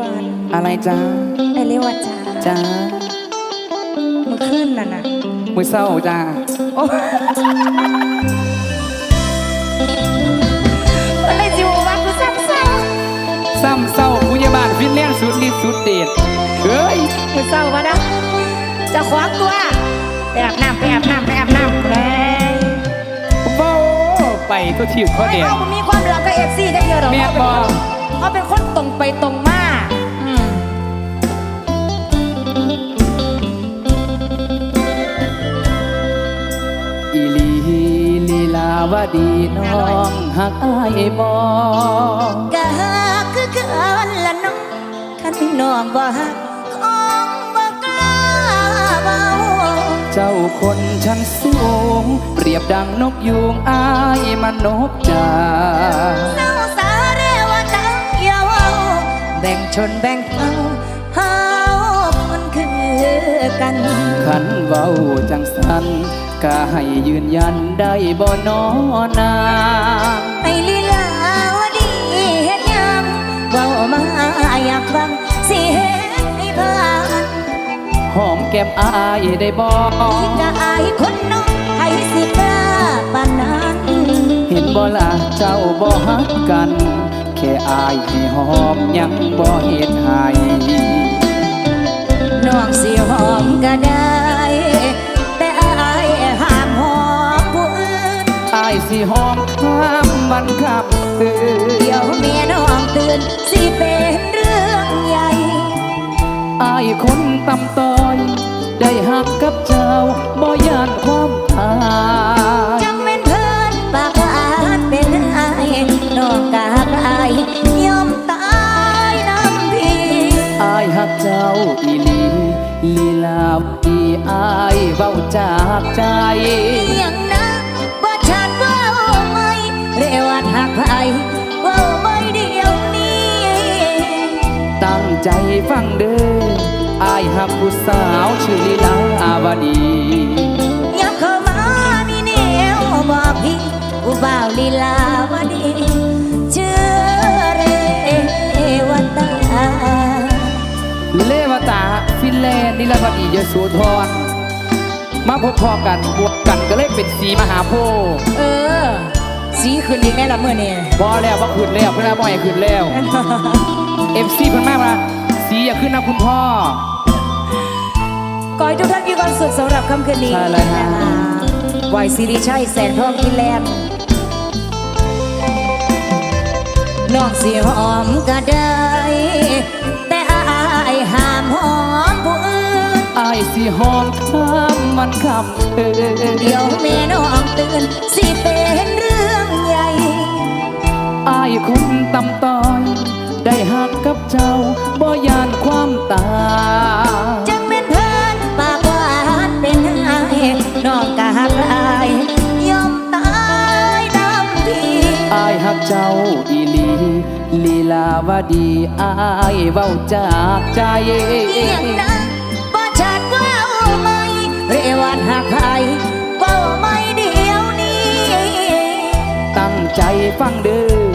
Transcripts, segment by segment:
บานอะไรจ้าไอเรียกว่าจ้าจ้าเมื่อคืนนั่นน่ะมือเศร้าจ้าโอ้อะไรจิวว่ากูซ้ำเศร้าซ้ำเศร้าผู้ใหญ่บ้านฟินแลนด์สุดฤทธิ์สุดเดชเฮ้ยกูเศร้ามานะจะขวางตัวไปอาบน้ำไปอาบน้ำไปอาบน้ำเลยโอ้ไปตัวทีบเขาโอ้ยเด่นเขาบ่มีความรักกับเอฟซีได้เดียวหรอกแม่เขาบเป็นอเขาเป็นคนตรงไปตรงมา ลาวดีน้องหักอายบอกะฮักคือกันละน้องคันน้องบ่ฮักคงบ่กล้าเบาเจ้าคนชั้นสูง เปรียบดังนกยูงอายมันนกจ่าเศร้าสาเรวตาเยาแบ่งชนแบ่งเผ่าเฮาคนคือกันขันเว้าจังสัน ก็ให้ยืนยันได้บ่นอนางให้ลีลาวดีเฮ็ดหยังเว้ามาอยากฟังสิเฮ็ดให้ผ่านหอมแก้มอายได้บ่ที่จะอายคนน้องให้สิกล้าปานนั้นเห็นบ่ล่ะเจ้าบ่ฮักกัน แค่อายให้หอมยังบ่เฮ็ดให้น้องสิหอมก็ได้ สิหอมข้ามวันข้ามคืนเดี๋ยวเมียน้องตื่น สิเป็นเรื่องใหญ่อายคนตำต้อย ได้หักกับเจ้าบ่ย่านความตายจังเป็นเพื่อนปากอาจเป็นอายน้องกากอายยอมตายน้ำพี่อายหักเจ้าอีหลีลีลาอีอายเว้าจากใจอย่าง ตั้งใจฟังเด้ออายหักผู้สาวชื่อลีลาอาวดียับเข้ามามีแนวบอกพี่ผู้บ่าวลีลาวดีเชื่อเรวัตาเลวตาฟินแลนด์นิรบดียโสธรมาพบพอกันบวกกันก็เลยเป็นสีมหาโพธิ์เออ สีขึ้นอีกแน่ละเมื่อนี่บอแล้วว่าขึ้นแล้วเพื่อนบ่อยขึ้นแล้ว เอฟซีเพิ่นมากมาสีอย่าขึ้นนะคุณพ่อ ขอให้ทุกท่านมีความสุขสำหรับค่ำคืนนี้ใช่เลยฮะนะคะไหวซีรีชัยแสนทองฟินแลนด์น้องสีหอมก็ได้ แต่อายห้ามหอมผู้อื่นอายสิหอมข้ามวันคำเออเดี๋ยวแม่น้องตื่นสิเป็นเรื่องใหญ่อายคนตำต้อยได้หั กกับเจ้าบ่ยานความตายจังเป็นเพื่อนปากหวานเป็นไอ้น้องกะหักอายยอมตายดำทีอายหักเจ้าอีหลีลีลาวดีอายเว้าจากใจเอียงนั้นบ่ชัดว่าไหม่เรวัดหักไผเว้าไม่เดียวนี้ ตั้งใจฟังเด้อ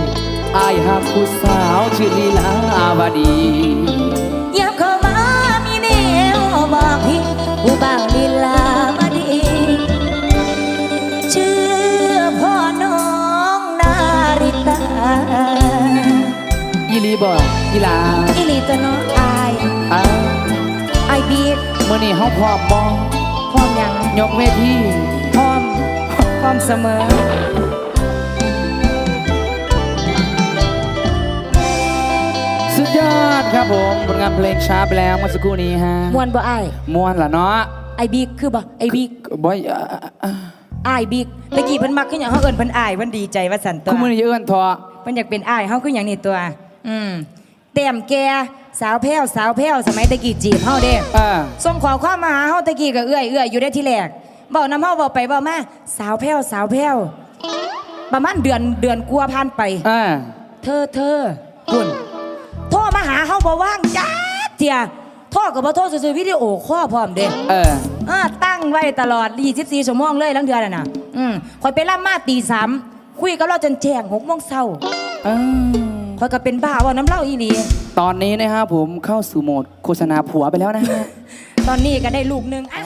อายหักผู้สาวชื่อลีลาวดียับเข้ามามีแนวบอกพี่ผู้บ่าวลีลามาดีชื่อพ่อน้องนาริตาอีหลีบ่อีหลาอิลีตัวน้องอายอ้าไอบีดมื่อนี้เฮาพร้อมบ่พร้อมยังยกเวทีพร้อมพร้อมเสมอ ครับผมผลงานเพลงช้าไปแล้วเมื่อสักครู่นี้ฮะมวนบ่ไอายม่วนล่ะเนาะไอบีกคือบ่ไอบีกบ่อยอะอะไอายบีกตะกี้เพิ่นมักคือหยังเฮาเอิ้นเพิ่นอายเพิ่นดีใจว่าสั่นตัคุวณมือนี้เอื้อนทอเพิ่นอยากเป็นอายเฮาคือหยังนี่ตัว อืมเต็มแกสาวแพ้วสาวแพ้วสมัยตะกี้จีบเฮาเด้อ่าส่งขอความมาหาเฮาตะกี้ก็เอื้อยเอื้อยอยู่ได้ที่แรกเว้านำเฮาเว้าไปเว้ามาสาวแพ้วสาวแพ้วประมาณเดือนเดือนกว่าผ่านไป อ่าเธอเธอคุณโทรมา หาเฮาบ่ว่างจ้าเทียโทรก็บ่โทรซื่อๆวิดีโอคอลพร้อมเด้เอออ่าตั้งไว้ตลอด24ชั่วโมงเลยลังเดือนน่ะนะอืมคอยไปล่ำมาตีสามคุยกับเราจนแจ้งหกโมงเช้าอ่าเพราะก็เป็นบ้าว่าน้ำเหล่าอีหลี ตอนนี้นะครับผมเข้าสู่โหมดโฆษณาผัวไปแล้วนะฮะ ตอนนี้ก็ได้ลูกหนึงอะ